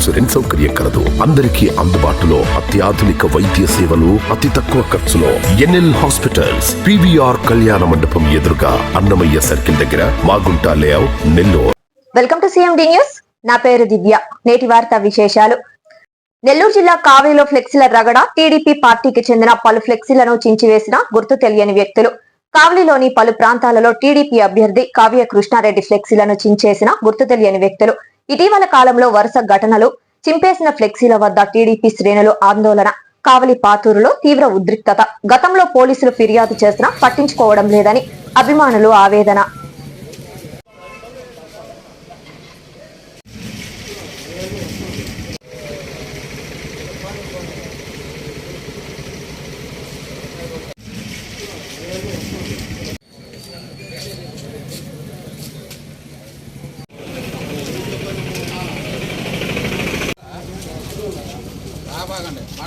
Insurance సౌకర్యం కలదు. అందరికీ అందుబాటులో అత్యాధునిక వైద్య సేవలు అతి తక్కువ ఖర్చులో. ఎన్ఎల్ హాస్పిటల్స్ పివిఆర్ కళ్యాణ మండపం ఎదురుగా అన్నమయ్య సర్కిల్ దగ్గర Magunta layout Nellore. Welcome to CMD news. నా పేరు దివ్య. నేటి వార్త విశేషాలు. నెల్లూరు జిల్లా కావేలో ఫ్లెక్సీల రగడ టీడీపీ పార్టీకి చెందిన పలు ఫ్లెక్సీలను చించివేసిన గుర్తు తెలియని వ్యక్తులు. కావలిలోని పలు ప్రాంతాలలో టీడీపీ అభ్యర్థి కావ్య కృష్ణారెడ్డి ఫ్లెక్సీలను చించేసిన గుర్తు తెలియని వ్యక్తులు. ఇటీవల కాలంలో వరుస ఘటనలు చింపేసిన ఫ్లెక్సీల వద్ద టీడీపీ శ్రేణులు ఆందోళన కావలి పాతూరులో తీవ్ర ఉద్రిక్తత. గతంలో పోలీసులు ఫిర్యాదు చేసినా పట్టించుకోవడం లేదని అభిమానులు ఆవేదన.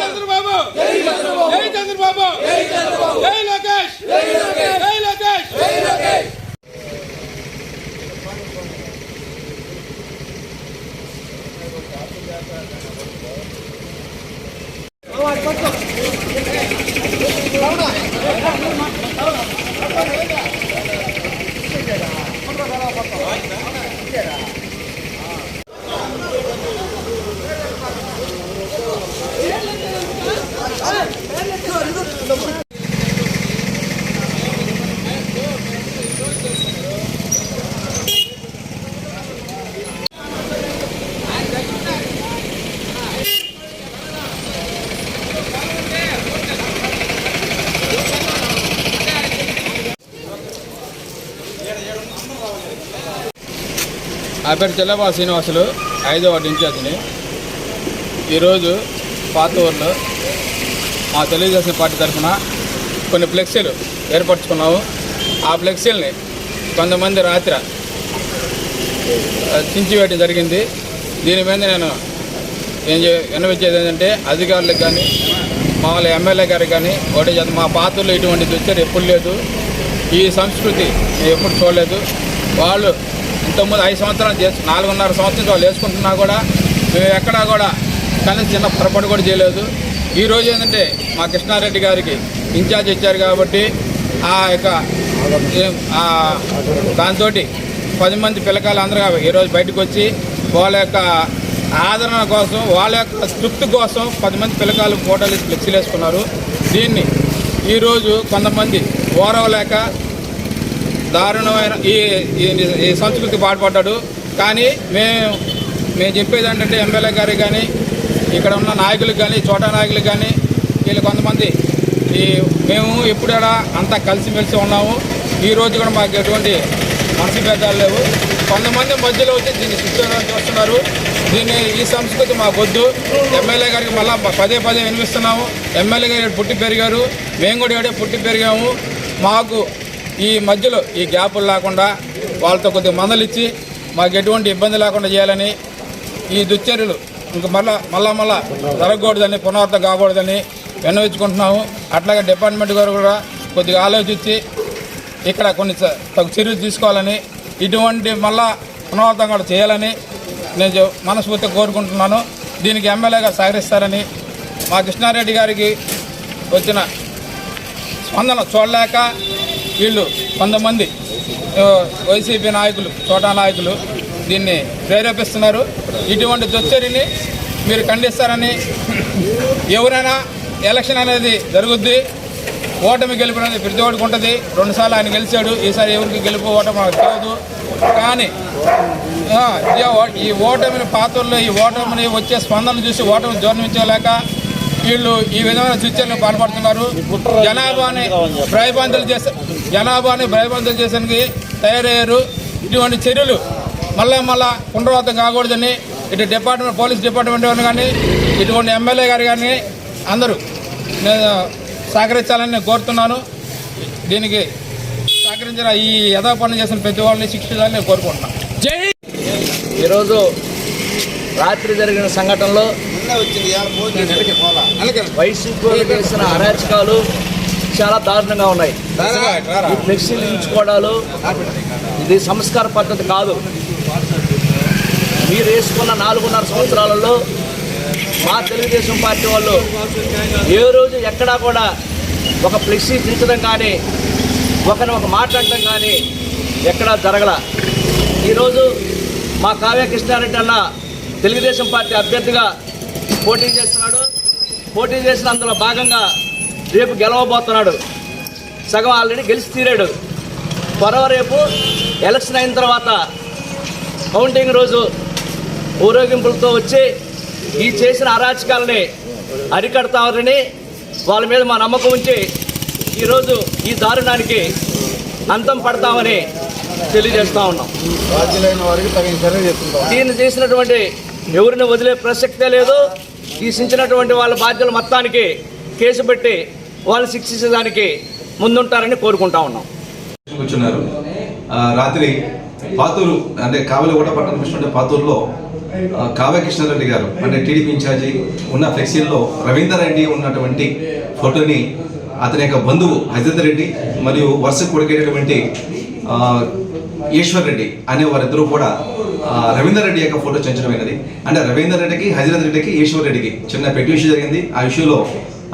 చంద్రబాబు. జై చంద్రబాబు. లోకేష్ జై లోకేష్. నా పేరు చెల్లబా శ్రీనివాసులు ఐదో వార్డు ఇన్ఛార్జిని. ఈరోజు పాత ఊర్లో మా తెలుగుదేశం పార్టీ తరఫున కొన్ని ఫ్లెక్సీలు ఏర్పరచుకున్నాము. ఆ ఫ్లెక్సీలని కొంతమంది రాత్రి చించి చించివేయడం జరిగింది. దీని మీద నేను ఏం విన్నవించేది ఏంటంటే అధికారులకు కానీ మామూలు ఎమ్మెల్యే గారికి కానీ ఒకటి చేత మా పాత్రలో ఇటువంటి వచ్చారు ఎప్పుడు లేదు. ఈ సంస్కృతి నేను ఎప్పుడు చూడలేదు. వాళ్ళు తొమ్మిది ఐదు సంవత్సరాలు చేసి నాలుగున్నర సంవత్సరం వాళ్ళు వేసుకుంటున్నా కూడా మేము ఎక్కడా కూడా కనీసం చిన్న పొరపాటు కూడా చేయలేదు. ఈ రోజు ఏంటంటే మా కృష్ణారెడ్డి గారికి ఇన్ఛార్జ్ ఇచ్చారు కాబట్టి ఆ యొక్క దాంతో పది మంది పిల్లకాయలు అందరూ ఈరోజు బయటకు వచ్చి వాళ్ళ యొక్క ఆదరణ కోసం వాళ్ళ యొక్క తృప్తి కోసం పది మంది పిల్లకాయలు ఫోటోలు ఫ్లెక్సీలు వేసుకున్నారు దీన్ని ఈరోజు కొంతమంది ఓరవలేక దారుణమైన ఈ ఈ- సంస్కృతి పాటుపడ్డాడు. కానీ మేము మేము చెప్పేది ఏంటంటే ఎమ్మెల్యే గారికి కానీ ఇక్కడ ఉన్న నాయకులకు కానీ చోటా నాయకులకు కానీ వీళ్ళు కొంతమంది ఈ మేము ఎప్పుడైనా అంతా కలిసిమెలిసి ఉన్నాము. ఈ రోజు కూడా మాకు ఎటువంటి మనసు భేదాలు లేవు. కొంతమంది మధ్యలో వచ్చి దీన్ని శిక్షణ చూస్తున్నారు దీన్ని ఈ సంస్కృతి మాకు వద్దు ఎమ్మెల్యే గారికి మళ్ళీ పదే పదే వినిపిస్తున్నాము. ఎమ్మెల్యే గారు పుట్టి పెరిగారు. మేము కూడా ఏడే పుట్టి పెరిగాము. మాకు ఈ మధ్యలో ఈ గ్యాపులు లేకుండా వాళ్ళతో కొద్దిగా మందలిచ్చి మాకు ఎటువంటి ఇబ్బంది లేకుండా చేయాలని ఈ దుశ్చర్యలు ఇంక మళ్ళా మళ్ళా మళ్ళా జరగకూడదని పునరావృతం కాకూడదని విన్నవించుకుంటున్నాము. అట్లాగే డిపార్ట్మెంట్ గారు కూడా కొద్దిగా ఆలోచించి ఇక్కడ కొన్ని తగు చర్యలు తీసుకోవాలని ఇటువంటి మళ్ళా పునరావృతం కూడా చేయాలని నేను మనస్ఫూర్తిగా కోరుకుంటున్నాను. దీనికి ఎమ్మెల్యేగా సహకరిస్తారని మా కృష్ణారెడ్డి గారికి వచ్చిన స్పందన చూడలేక వీళ్ళు కొంతమంది వైసీపీ నాయకులు చోటా నాయకులు దీన్ని ప్రేరేపిస్తున్నారు. ఇటువంటి దుశ్చర్యని మీరు ఖండిస్తారని ఎవరైనా ఎలక్షన్ అనేది జరుగుద్ది ఓటమి గెలుపు అనేది ప్రతి ఒక్కడికి ఉంటుంది. రెండుసార్లు ఆయన గెలిచాడు ఈసారి ఎవరికి గెలుపు ఓటమి కాదు కానీ ఈ ఓ- ఈ ఓటమిని పాత్రలో ఈ ఓటమిని వచ్చే స్పందన చూసి ఓటమి జోర్నించలేక వీళ్ళు ఈ విధమైన సూచనలు పాల్పడుతున్నారు. జనాభాని భయబంతులు చేసే జనాభాని భయబంతులు చేసేందుకు తయారయ్యారు. ఇటువంటి చర్యలు మళ్ళా మళ్ళా పునరావృతం కాకూడదని ఇటు డిపార్ట్మెంట్ పోలీస్ డిపార్ట్మెంట్ వారు కానీ ఇటువంటి ఎమ్మెల్యే గారు కానీ అందరూ నేను సహకరించాలని నేను కోరుతున్నాను. దీనికి సహకరించిన ఈ యథా పనులు చేసిన ప్రతి వాళ్ళని శిక్షించాలని నేను కోరుకుంటున్నాను ఈరోజు రాత్రి జరిగిన సంఘటనలో వైసీపీ చేసిన అరాచకాలు చాలా దారుణంగా ఉన్నాయి. ఈ ఫ్లెక్సీలు ఇచ్చుకోవడాలు ఇది సంస్కార పద్ధతి కాదు. మీరు వేసుకున్న నాలుగున్నర సంవత్సరాలలో మా తెలుగుదేశం పార్టీ వాళ్ళు ఏ రోజు ఎక్కడా కూడా ఒక ఫ్లెక్సీ దించడం కానీ ఒకరిని ఒక మాట్లాడటం కానీ ఎక్కడా జరగల. ఈరోజు మా కావ్య కృష్ణారెడ్డి అన్న తెలుగుదేశం పార్టీ అభ్యర్థిగా పోటీ చేస్తున్నాడు. పోటీ చేసిన అందులో భాగంగా రేపు గెలవబోతున్నాడు. సగం ఆల్రెడీ గెలిచి తీరాడు. త్వరవ రేపు ఎలక్షన్ అయిన తర్వాత కౌంటింగ్ రోజు ఊరేగింపులతో వచ్చి ఈ చేసిన అరాచకాలని అరికడతామని వాళ్ళ మీద మా నమ్మకం ఉంచి ఈరోజు ఈ దారుణానికి అంతం పడతామని తెలియజేస్తా ఉన్నాం. దీన్ని చేసినటువంటి ఎవరిని వదిలే ప్రసక్తే లేదు. తీసించినటువంటి వాళ్ళ బాధ్యతలు మొత్తానికి కేసు పెట్టి వాళ్ళు శిక్షించడానికి ముందుంటారని కోరుకుంటా ఉన్నాం. కూర్చున్నారు. రాత్రి పాతూరు అంటే కావలిగూడ పట్టణం కృష్ణ పాతూరులో ఆ, కావ్య కృష్ణారెడ్డి గారు అంటే టీడీపీ ఇన్ఛార్జి ఉన్న ఫ్లెక్సీల్లో రవీందర్ రెడ్డి ఉన్నటువంటి ఫోటోని అతని యొక్క బంధువు హజరత్ రెడ్డి మరియు వరుస కొడుకేటటువంటి ఈశ్వర్ రెడ్డి అనే వారిద్దరూ కూడా రవీందర్ రెడ్డి యొక్క ఫోటో చెంచడమైనది అంటే రవీందర్ రెడ్డికి హజరత్ రెడ్డికి ఈశ్వర్ రెడ్డికి చిన్న పెట్టి ఇష్యూ జరిగింది. ఆ ఇష్యూలో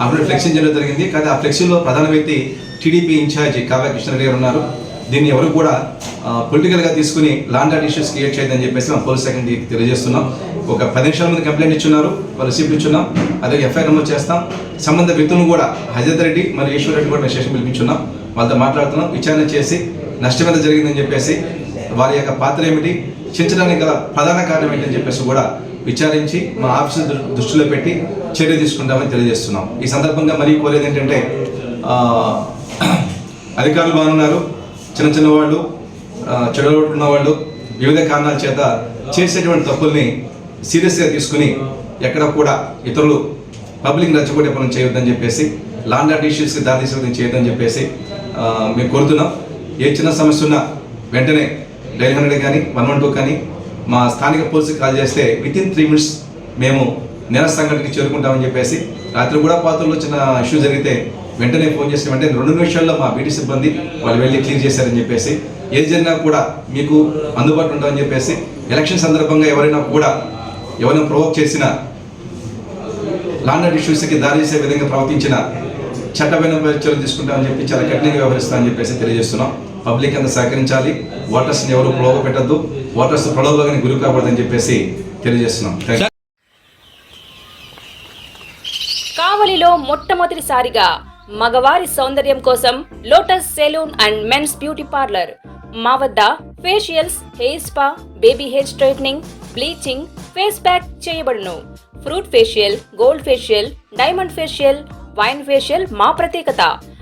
అప్పుడు ఫ్లెక్సింగ్ చేయడం జరిగింది. కానీ ఆ ఫ్లెక్సీలో ప్రధాన వ్యక్తి టీడీపీ ఇన్ఛార్జి కావ్య కృష్ణారెడ్డి గారు ఉన్నారు. దీన్ని ఎవరు కూడా పొలిటికల్గా తీసుకుని law and order issues create చేయదని చెప్పేసి మా పోలీస్ శాఖ తెలియజేస్తున్నాం. ఒక పది నిమిషాల మంది కంప్లైంట్ ఇచ్చున్నారు. వాళ్ళు రిసీప్ట్ ఇచ్చున్నాం. అదే ఎఫ్ఐఆర్ నమోదు చేస్తాం. సంబంధ వ్యక్తులను కూడా హజరత్ రెడ్డి మరియు ఈశ్వర్ రెడ్డి కూడా స్టేషన్ పిలిపించున్నాం. వాళ్ళతో మాట్లాడుతున్నాం. విచారణ చేసి నష్టం ఎంత జరిగిందని చెప్పేసి వారి యొక్క పాత్ర ఏమిటి? చించడానికి గల ప్రధాన కారణం ఏంటని చెప్పేసి కూడా విచారించి మా ఆఫీసు దృష్టిలో పెట్టి చర్య తీసుకుంటామని తెలియజేస్తున్నాం. ఈ సందర్భంగా మరీ కోరేది ఏంటంటే అధికారులు బాగున్నారు. చిన్న చిన్న వాళ్ళు చెడగొట్టుకున్న వాళ్ళు వివిధ కారణాల చేత చేసేటువంటి తప్పుల్ని సీరియస్గా తీసుకుని ఎక్కడ కూడా ఇతరులు పబ్లిక్ రెచ్చగొట్టే పనులు చేయొద్దని చెప్పేసి లాండ్ ఆర్డర్ ఇష్యూస్కి దారి విధంగా చేయొద్దని చెప్పేసి మేము కోరుతున్నాం. ఏ చిన్న సమస్య ఉన్నా వెంటనే డైల్ హండ్రెడ్ కానీ వన్ వన్ టూ కానీ మా స్థానిక పోలీసుకి కాల్ చేస్తే విత్ ఇన్ త్రీ మినిట్స్ మేము నేర సంఘటనకి చేరుకుంటామని చెప్పేసి రాత్రి కూడా పాత్రలో చిన్న ఇష్యూ జరిగితే వెంటనే ఫోన్ చేసిన వెంటనే రెండు నిమిషాల్లో మా బీటీ సిబ్బంది వాళ్ళు వెళ్ళి క్లియర్ చేశారని చెప్పేసి ఏది జరిగినా కూడా మీకు అందుబాటులో ఉంటామని చెప్పేసి ఎలక్షన్ సందర్భంగా ఎవరైనా కూడా ఎవరైనా ప్రొవోక్ చేసిన లాండ్ ఇష్యూస్కి దారి చేసే విధంగా ప్రవర్తించిన చట్టమైన చర్యలు తీసుకుంటామని చెప్పి చాలా కఠినంగా వ్యవహరిస్తామని చెప్పేసి తెలియజేస్తున్నాం. పబ్లిక్ అంతా సహకరించాలి. ఓటర్స్ని ఎవరు ప్రోగ పెట్టద్దు ఓటర్స్ ప్రలోభానికి గురి కాకూడదని చెప్పేసి తెలియజేస్తున్నాం. కావలిలో మొట్టమొదటిసారిగా మగవారి సౌందర్యం కోసం lotus salon and men's beauty parlour. మా వద్ద facials hair spa baby hair straightening bleaching face pack చేయబడును. Fruit facial gold facial diamond facial wine facial మా ప్రత్యేకత.